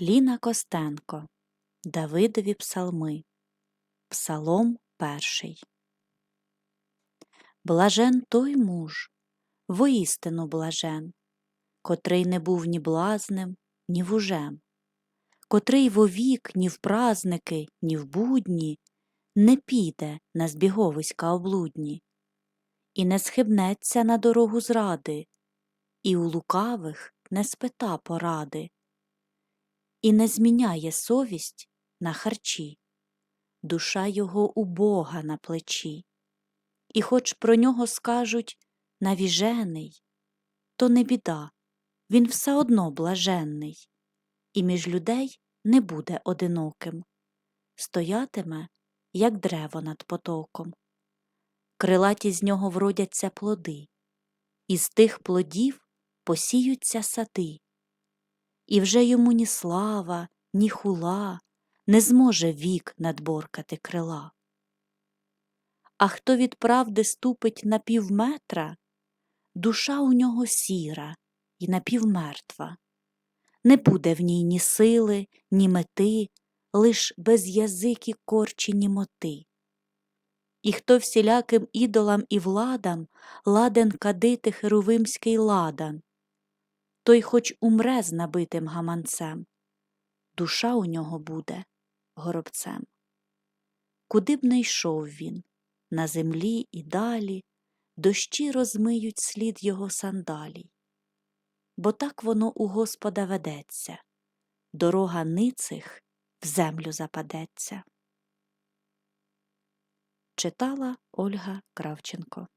Ліна Костенко. Давидові псалми. Псалом перший. Блажен той муж, воістину блажен, котрий не був ні блазнем, ні вужем, котрий вовік ні в празники, ні в будні не піде на збіговиська облудні, і не схибнеться на дорогу зради, і у лукавих не спита поради, і не зміняє совість на харчі, душа його у Бога на плечі. І хоч про нього скажуть навіжений, то не біда, він все одно блаженний, і між людей не буде одиноким, стоятиме, як древо над потоком. Крилаті з нього вродяться плоди, і з тих плодів посіються сади. І вже йому ні слава, ні хула не зможе вік надборкати крила. А хто від правди ступить на півметра, душа у нього сіра і напівмертва. Не буде в ній ні сили, ні мети, лиш без язики корчі німоти. І хто всіляким ідолам і владам ладен кадити херувимський ладан, той хоч умре з набитим гаманцем, душа у нього буде горобцем. Куди б не йшов він, на землі і далі, дощі розмиють слід його сандалій. Бо так воно у Господа ведеться, дорога ницих в землю западеться. Читала Ольга Кравченко